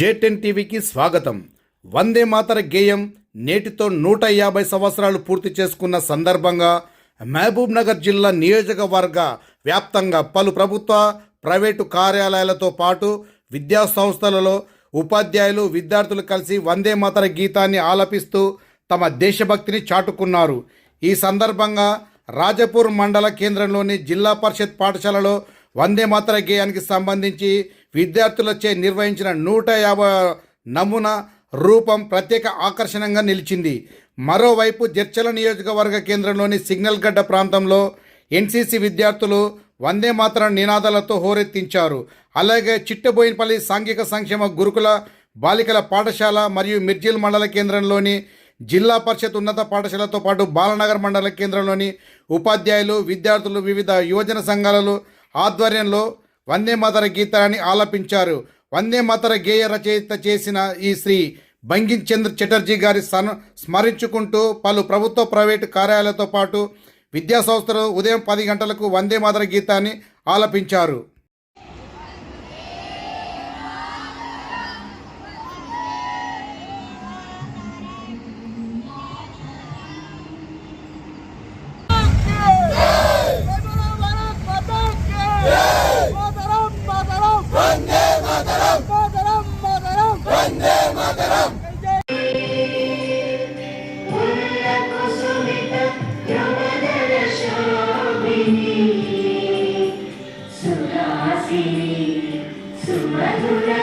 జేటెన్ టీవీకి స్వాగతం. వందే మాతర గేయం నేటితో నూట యాభై సంవత్సరాలు పూర్తి చేసుకున్న సందర్భంగా మహబూబ్ నగర్ జిల్లా నియోజకవర్గ వ్యాప్తంగా పలు ప్రభుత్వ ప్రైవేటు కార్యాలయాలతో పాటు విద్యా సంస్థలలో ఉపాధ్యాయులు విద్యార్థులు కలిసి వందే మాతర గీతాన్ని ఆలపిస్తూ తమ దేశభక్తిని చాటుకున్నారు. ఈ సందర్భంగా రాజపూర్ మండల కేంద్రంలోని జిల్లా పరిషత్ పాఠశాలలో వందే మాతర గేయానికి సంబంధించి విద్యార్థులచే నిర్వహించిన నూట యాభై నమూనా రూపం ప్రత్యేక ఆకర్షణంగా నిలిచింది. మరోవైపు జర్చల నియోజకవర్గ కేంద్రంలోని సిగ్నల్ గడ్డ ప్రాంతంలో ఎన్సీసీ విద్యార్థులు వందే మాత్రం నినాదాలతో హోరెత్తించారు. అలాగే చిట్టబోయినపల్లి సాంఘిక సంక్షేమ గురుకుల బాలికల పాఠశాల మరియు మిర్జిల్ మండల కేంద్రంలోని జిల్లా పరిషత్ ఉన్నత పాఠశాలతో పాటు బాలనగర్ మండల కేంద్రంలోని ఉపాధ్యాయులు విద్యార్థులు వివిధ యువజన సంఘాలలో ఆధ్వర్యంలో వందే మాతర గీతాన్ని ఆలపించారు. వందే మాతర గేయ రచయిత చేసిన ఈ శ్రీ బంకిం చంద్ర చటర్జీ గారి సన స్మరించుకుంటూ పలు ప్రభుత్వ ప్రైవేటు కార్యాలయాలతో పాటు విద్యాసంస్థలు ఉదయం పది గంటలకు వందే మాతర గీతాన్ని ఆలపించారు. वन्दे